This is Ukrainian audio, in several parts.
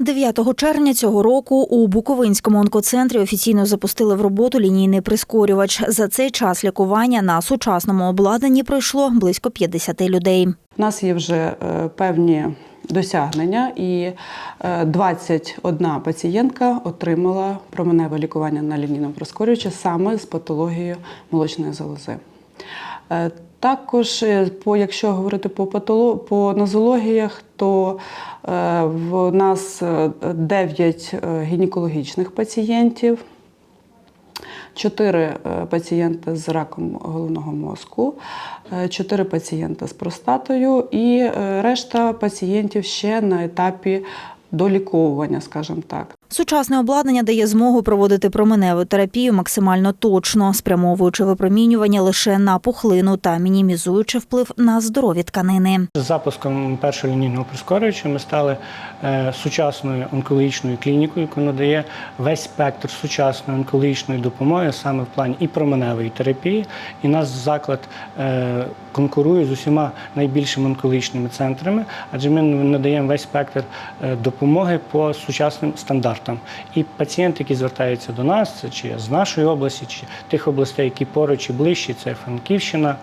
9 червня цього року у Буковинському онкоцентрі офіційно запустили в роботу лінійний прискорювач. За цей час лікування на сучасному обладнанні пройшло близько 50 людей. У нас є вже е, певні досягнення, і е, 21 пацієнтка отримала променеве лікування на лінійному прискорювачі саме з патологією молочної залози. Е, Також, е, по, якщо говорити по, патоло, по нозологіях, то е, в нас 9 гінекологічних пацієнтів, Чотири е, пацієнти з раком головного мозку, е, чотири пацієнти з простатою і е, решта пацієнтів ще на етапі доліковування, скажімо так. Сучасне обладнання дає змогу проводити променеву терапію максимально точно, спрямовуючи випромінювання лише на пухлину та мінімізуючи вплив на здорові тканини. З запуском першого лінійного прискорювача ми стали е, сучасною онкологічною клінікою, яка надає весь спектр сучасної онкологічної допомоги саме в плані і променевої терапії. І наш заклад е, конкурує з усіма найбільшими онкологічними центрами, адже ми надаємо весь спектр е, допомоги по сучасним стандартам. І пацієнти, які звертаються до нас, це чи з нашої області, чи тих областей, які поруч і ближчі, це Франківщина,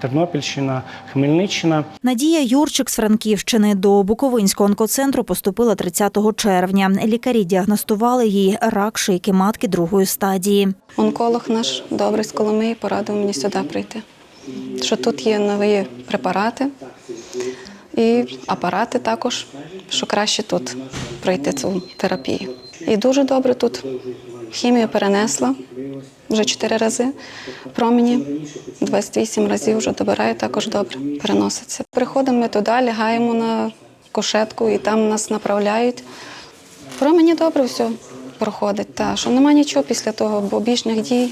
Тернопільщина, Хмельниччина. Надія Юрчик з Франківщини до Буковинського онкоцентру поступила 30 червня. Лікарі діагностували їй рак шийки матки другої стадії. Онколог наш добрий з Коломиї порадив мені сюди прийти. Що тут є нові препарати і апарати також, що краще тут пройти цю терапію. І дуже добре тут хімію перенесла вже чотири рази. Промені 28 разів вже добираю, також добре переноситься. Приходимо ми туди, лягаємо на кушетку і там нас направляють. Промені добре все проходить. Та що нема нічого після того бо побічних дій.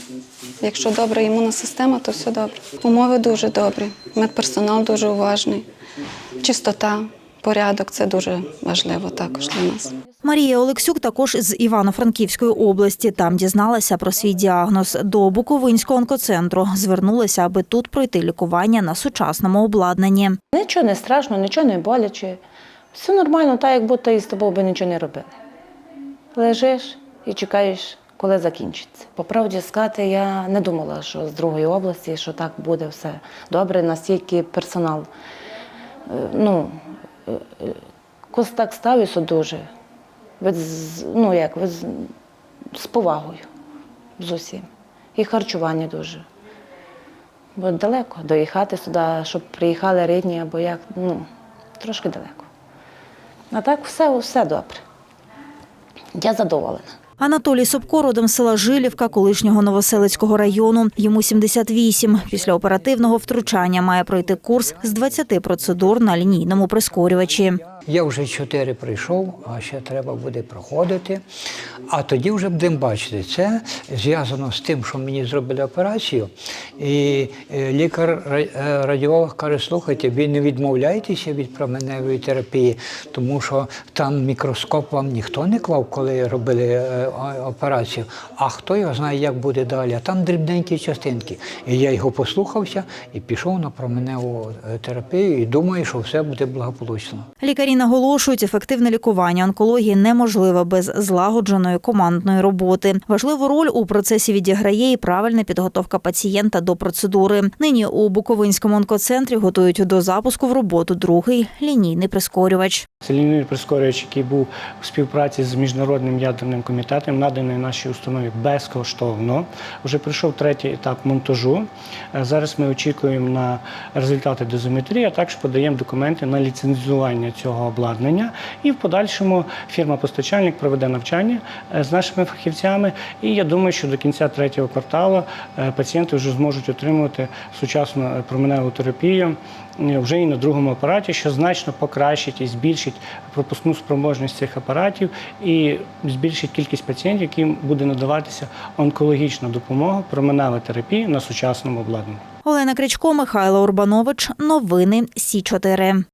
Якщо добра імунна система, то все добре. Умови дуже добрі, медперсонал дуже уважний, чистота, порядок це дуже важливо також для нас. Марія Олексюк також з Івано-Франківської області. Там дізналася про свій діагноз. До Буковинського онкоцентру звернулася, аби тут пройти лікування на сучасному обладнанні. Нічого не страшно, нічого не боляче. Все нормально, так як будто і з тобою би нічого не робили. Лежиш і чекаєш, коли закінчиться. По правді сказати, я не думала, що з другої області, що так буде все добре, настільки персонал. Е, Ну, е, е, так ставлюся дуже. Ну, як, з повагою з усім. І харчування дуже. Бо далеко доїхати сюди, щоб приїхали рідні або як, ну, трошки далеко. А так все, все добре. Я задоволена. Анатолій Собко родом села Жилівка, колишнього Новоселицького району. Йому 78. Після оперативного втручання має пройти курс з 20 процедур на лінійному прискорювачі. Я вже чотири прийшов, а ще треба буде проходити. А тоді вже будемо бачити. Це зв'язано з тим, що мені зробили операцію. І е, лікар-радіолог каже, слухайте, ви не відмовляєтеся від променевої терапії, тому що там мікроскоп вам ніхто не клав, коли робили е, операцію. А хто його знає, як буде далі? А там дрібненькі частинки. І я його послухався і пішов на променеву е, терапію і думаю, що все буде благополучно. Лікарі наголошують, ефективне лікування онкології неможливе без злагодженої командної роботи. Важливу роль у процесі відіграє і правильна підготовка пацієнта до процедури. Нині у Буковинському онкоцентрі готують до запуску в роботу другий лінійний прискорювач. Це лінійний прискорювач, який був у співпраці з міжнародним ядерним комітетом, наданий нашій установі безкоштовно. Вже пройшов третій етап монтажу. Е, Зараз ми очікуємо на результати дозиметрії, а також подаємо документи на ліцензування цього обладнання. І в подальшому фірма-постачальник проведе навчання е, з нашими фахівцями. І я думаю, що до кінця третього кварталу е, пацієнти вже зможуть отримувати сучасну е, променеву терапію вже і на другому апараті, що значно покращить і збільшить пропускну спроможність цих апаратів і збільшить кількість пацієнтів, яким буде надаватися онкологічна допомога, променева терапія на сучасному обладнанні. Олена Кричко, Михайло Урбанович. Новини Сі 4